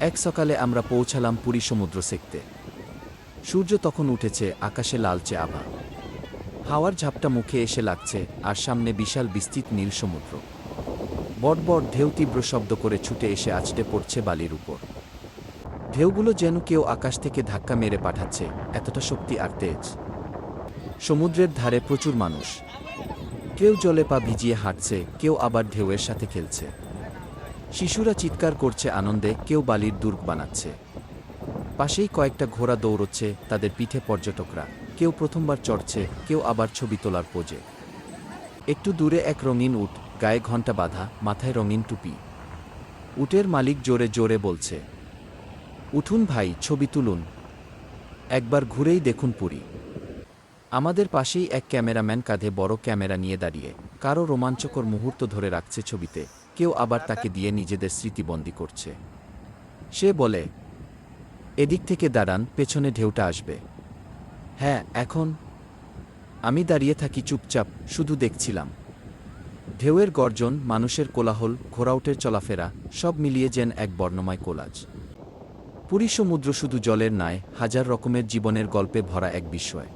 এক সকালে আমরা পৌঁছালাম পুরী সমুদ্র সেকতে। সূর্য তখন উঠেছে আকাশে লালচে আভা। হাওয়ার ঝাপটা মুখে এসে লাগছে আর সামনে বিশাল বিস্তৃত নীল সমুদ্র। বট বট ঢেউ তীব্র শব্দ করে ছুটে এসে আছড়ে পড়ছে বালির উপর। ঢেউগুলো যেন কেউ আকাশ থেকে ধাক্কা মেরে পাঠাচ্ছে, এতটা শক্তি আর তেজ। সমুদ্রের ধারে প্রচুর মানুষ। কেউ জলে পা ভিজিয়ে হাঁটছে, কেউ আবার ঢেউয়ের সাথে খেলছে। শিশুরা চিৎকার করছে আনন্দে, কেউ বালির দুর্গ বানাচ্ছে। পাশেই কয়েকটা ঘোড়া দৌড়চ্ছে তাদের পিঠে পর্যটকরা। কেউ প্রথমবার চড়ছে, কেউ আবার ছবি তোলার পোজে। একটু দূরে এক রঙিন উট, গায়ে ঘণ্টা বাঁধা, মাথায় রঙিন টুপি। উটের মালিক জোরে জোরে বলছে, উঠুন ভাই, ছবি তুলুন। একবার ঘুরেই দেখুন পুরী। আমাদের পাশেই এক ক্যামেরাম্যান কাঁধে বড় ক্যামেরা নিয়ে দাঁড়িয়ে, কারও রোমাঞ্চকর মুহূর্ত ধরে রাখছে ছবিতে। কেউ আবার তাকে দিয়ে নিজেদের স্মৃতিবন্দী করছে। সে বলে, এদিক থেকে দাঁড়ান, পেছনে ঢেউটা আসবে। হ্যাঁ এখন। আমি দাঁড়িয়ে থাকি চুপচাপ, শুধু দেখছিলাম। ঢেউয়ের গর্জন, মানুষের কোলাহল, ঘোরাউটের চলাফেরা, সব মিলিয়ে যেন এক বর্ণময় কোলাজ। পুরী সমুদ্র শুধু জলের নয়, হাজার রকমের জীবনের গল্পে ভরা এক বিস্ময়।